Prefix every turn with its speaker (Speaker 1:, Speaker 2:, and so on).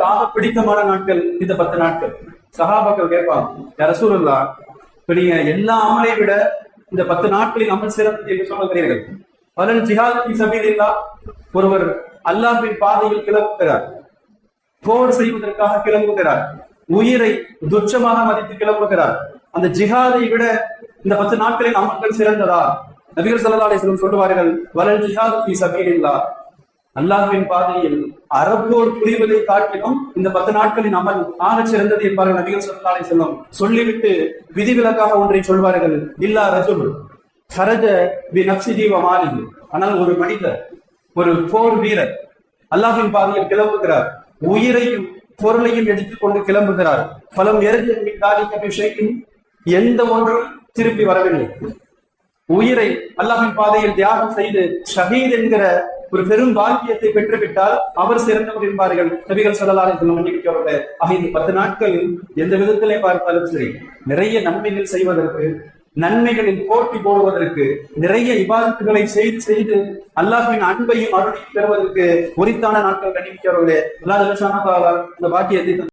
Speaker 1: ஆக பிடித்தமான நாட்கள் இந்த பத்து நாட்கள். சகாபாக்கள் கேட்பாங்க யார சூழல்லா இப்ப நீங்க எல்லா அமலை விட இந்த பத்து நாட்களில் அமல் சிறப்பு என்று சொல்லுகிறீர்கள் பலன் ஜிஹாத் சபீதில்லா ஒருவர் அல்லாஹின் பாதையில் கிளம்புகிறார். போர் செய்வதற்காக கிளம்புகிறார். உயிரை துச்சமாக மதித்து கிளம்புகிறார். அந்த ஜிஹாதை விட இந்த பத்து நாட்களில் அமல்கள் சிறந்ததா? நபிகள் சல்லா அலிஸ்லம் சொல்லுவார்கள் வலன் ஜிஹாத் ஃபீ சபீலில்லாஹ். அல்லாஹுவின் பாதையில் அறப்போர் புரிவதை காட்டிலும் இந்த பத்து நாட்களின் அமல் ஆக சிறந்தது என்பார்கள் நபிகள் ஸல்லல்லாஹு செல்லும் சொல்லிவிட்டு விதிவிலக்காக ஒன்றை சொல்வார்கள். இல்லா ரஜுல் சரஜ பி நப்சிஹி ஜீவ மாலிஹி. ஆனால் ஒரு மனிதர் ஒரு போர் வீரர் அல்லாஹின் பாதையில் கிளம்புகிறார். உயிரையும் பொருளையும் எடுத்துக்கொண்டு கிளம்புகிறார். பலம் எரிஞ்சு எந்த ஒன்றும் திருப்பி வரவில்லை. உயிரை அல்லாஹின் பாதையில் தியாகம் செய்து ஷஹீத் என்கிற ஒரு பெரும் பாக்கியத்தை பெற்றுவிட்டால் அவர் சிறந்தவர் என்பார்கள். நபிகள் சொல்லலாம் மன்னிக்கிறவர்கள் ஆக இந்த பத்து நாட்களில் எந்த விதத்திலே பார்த்தாலும் சரி நிறைய நன்மைகள் செய்வதற்கு நன்மைகளில் போட்டி போடுவதற்கு நிறைய இபாதத்துகளை செய்து செய்து அல்லாஹின் அன்பையும் அருளையும் பெறுவதற்கு உரித்தான நாட்கள் கண்டிக்கிறவர்களே அல்லாஹ் இந்த பாக்கியத்தை